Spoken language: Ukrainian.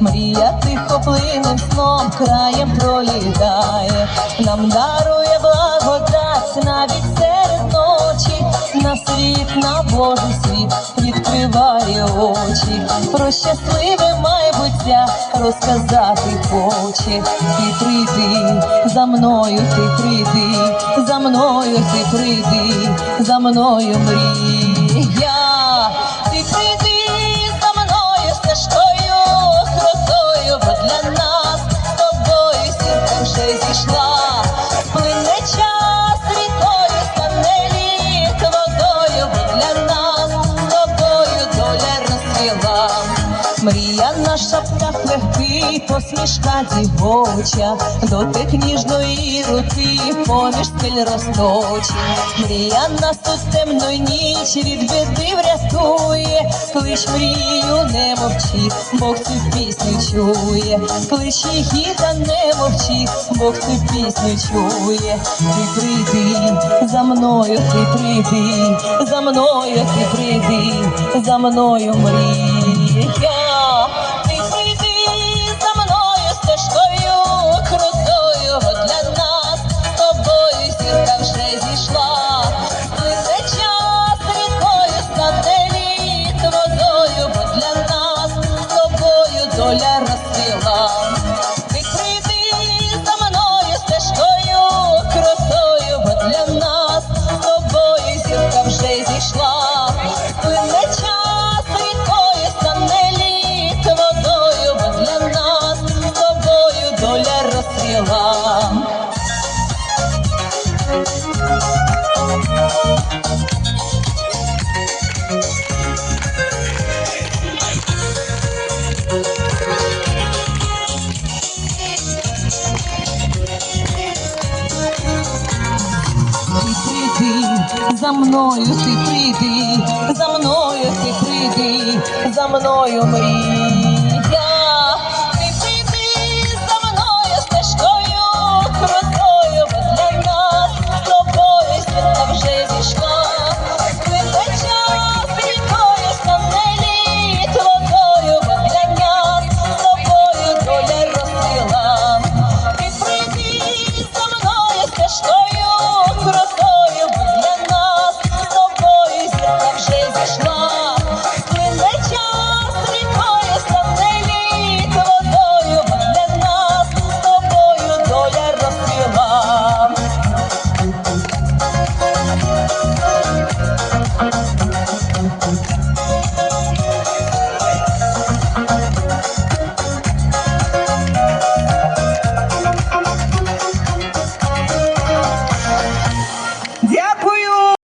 мрія тихо плинним сном краєм пролітає, нам дарує світ, на Божий світ відкриває очі, про щасливе майбуття розказати хоче. Ти прийди за мною, ти прийди, за мною ти прийди, за мною мрія. Мрія наша птах легкий, посмішка дівоча, дотик ніжної руки, поміж скель розточі. Мрія нас у темну ніч від біди врятує, клич мрію, не мовчи, Бог цю пісню чує, клич та не мовчи, Бог цю пісню чує. Ти прийди за мною, ти прийди, за мною ти прийди, за мною мрія. тобою за мною, ти прийди, за мною ти прийди, за мною мрій.